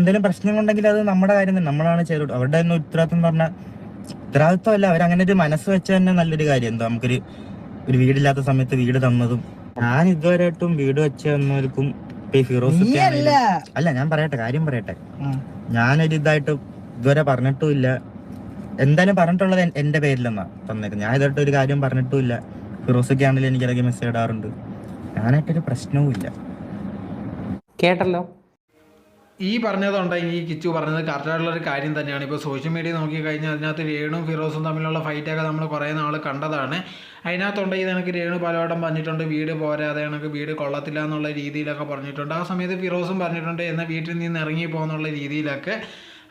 എന്തെങ്കിലും പ്രശ്നം ഉണ്ടെങ്കിൽ അത് നമ്മുടെ കാര്യം തന്നെ നമ്മളാണ് ചെയ്തോട്ട് അവരുടെ ഒന്നും ഉത്തരവാദിത്വം എന്ന് പറഞ്ഞാൽ ഉത്തരവാദിത്വം അല്ല അവരങ്ങനെ ഒരു മനസ്സ് വെച്ച തന്നെ നല്ലൊരു കാര്യം. എന്താ നമുക്കൊരു ഒരു വീടില്ലാത്ത സമയത്ത് വീട് തന്നതും ഞാൻ ഇതുവരെയായിട്ടും വീട് വെച്ച് തന്നവർക്കും ഫിറോസ് അല്ല ഞാൻ പറയട്ടെ കാര്യം പറയട്ടെ. ഞാനൊരു ഇതായിട്ട് ഇതുവരെ പറഞ്ഞിട്ടുമില്ല. എന്തായാലും പറഞ്ഞിട്ടുള്ളത് എന്റെ പേരിലെന്നാ തന്നേക്കുന്നത്. ഞാൻ ഇതായിട്ട് ഒരു കാര്യം പറഞ്ഞിട്ടുമില്ല. ഫിറോസൊക്കെ ആണെങ്കിലും എനിക്ക് ഇടയ്ക്ക് മെസ്സേജ് ഇടാറുണ്ട്. ഞാനായിട്ടൊരു പ്രശ്നവും ഇല്ല കേട്ടല്ലോ. ഈ പറഞ്ഞതുണ്ടെങ്കിൽ ഈ കിച്ചു പറഞ്ഞത് കറക്റ്റായിട്ടുള്ള ഒരു കാര്യം തന്നെയാണ്. ഇപ്പോൾ സോഷ്യൽ മീഡിയ നോക്കിക്കഴിഞ്ഞാൽ അതിനകത്ത് രേണും ഫിറോസും തമ്മിലുള്ള ഫൈറ്റൊക്കെ നമ്മൾ കുറേ നാൾ കണ്ടതാണ്. അതിനകത്തുണ്ടെങ്കിൽ എനിക്ക് രേണു പലവട്ടം പറഞ്ഞിട്ടുണ്ട് വീട് പോരാതെ എനിക്ക് വീട് കൊള്ളത്തില്ല എന്നുള്ള രീതിയിലൊക്കെ പറഞ്ഞിട്ടുണ്ട്. ആ സമയത്ത് ഫിറോസും പറഞ്ഞിട്ടുണ്ട് എന്നാൽ വീട്ടിൽ നിന്ന് ഇറങ്ങി പോകുന്നുള്ള രീതിയിലൊക്കെ.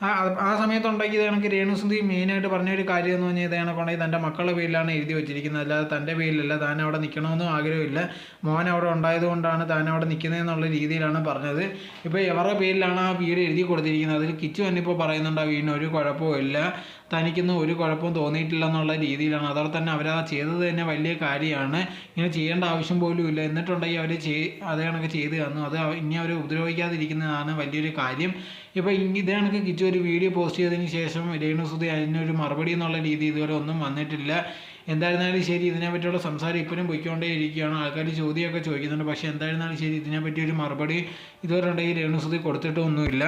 ആ ആ സമയത്തുണ്ടെങ്കിൽ എനിക്ക് രേണുസുന്ദി മെയിനായിട്ട് പറഞ്ഞ ഒരു കാര്യം എന്ന് പറഞ്ഞാൽ ഇതാണ് കൊണ്ടെങ്കിൽ തന്റെ മക്കളുടെ പേരിലാണ് എഴുതി വെച്ചിരിക്കുന്നത്. അല്ലാതെ തന്റെ പേരിലല്ല താൻ അവിടെ നിൽക്കണമെന്നും ആഗ്രഹമില്ല. മോൻ അവിടെ ഉണ്ടായതുകൊണ്ടാണ് താൻ അവിടെ നിൽക്കുന്നത് എന്നുള്ള രീതിയിലാണ് പറഞ്ഞത്. ഇപ്പോൾ എവരുടെ പേരിലാണ് ആ വീട് എഴുതി കൊടുത്തിരിക്കുന്നത്. അതിൽ കിച്ചു തന്നെ ഇപ്പോൾ പറയുന്നുണ്ട് ആ വീടിന് ഒരു കുഴപ്പവും ഇല്ല. തനിക്കൊന്നും ഒരു കുഴപ്പവും തോന്നിയിട്ടില്ല എന്നുള്ള രീതിയിലാണ്. അതോടെ തന്നെ അവരത് ചെയ്തത് തന്നെ വലിയ കാര്യമാണ്. ഇങ്ങനെ ചെയ്യേണ്ട ആവശ്യം പോലും ഇല്ല. എന്നിട്ടുണ്ടെങ്കിൽ അവർ ചെയ് അതേ കണക്ക് ചെയ്ത് തന്നു. അത് ഇനി അവർ ഉപദ്രവിക്കാതിരിക്കുന്നതാണ് വലിയൊരു കാര്യം. ഇപ്പോൾ ഇതേ കണക്ക് കിച്ചു ഒരു വീഡിയോ പോസ്റ്റ് ചെയ്തതിന് ശേഷം രേണുസുതി അതിനൊരു മറുപടി എന്നുള്ള രീതി ഇതുവരെ ഒന്നും വന്നിട്ടില്ല. എന്തായിരുന്നാലും ശരി ഇതിനെ പറ്റിയുള്ള സംസാരം ഇപ്പോഴും പൊയ്ക്കൊണ്ടേ ഇരിക്കുകയാണ്. ആൾക്കാർ ചോദ്യമൊക്കെ ചോദിക്കുന്നുണ്ട്. പക്ഷേ എന്തായിരുന്നാലും ശരി ഇതിനെപ്പറ്റി ഒരു മറുപടി ഇതുവരെ ഉണ്ടെങ്കിൽ രേണുസുതി കൊടുത്തിട്ടൊന്നുമില്ല.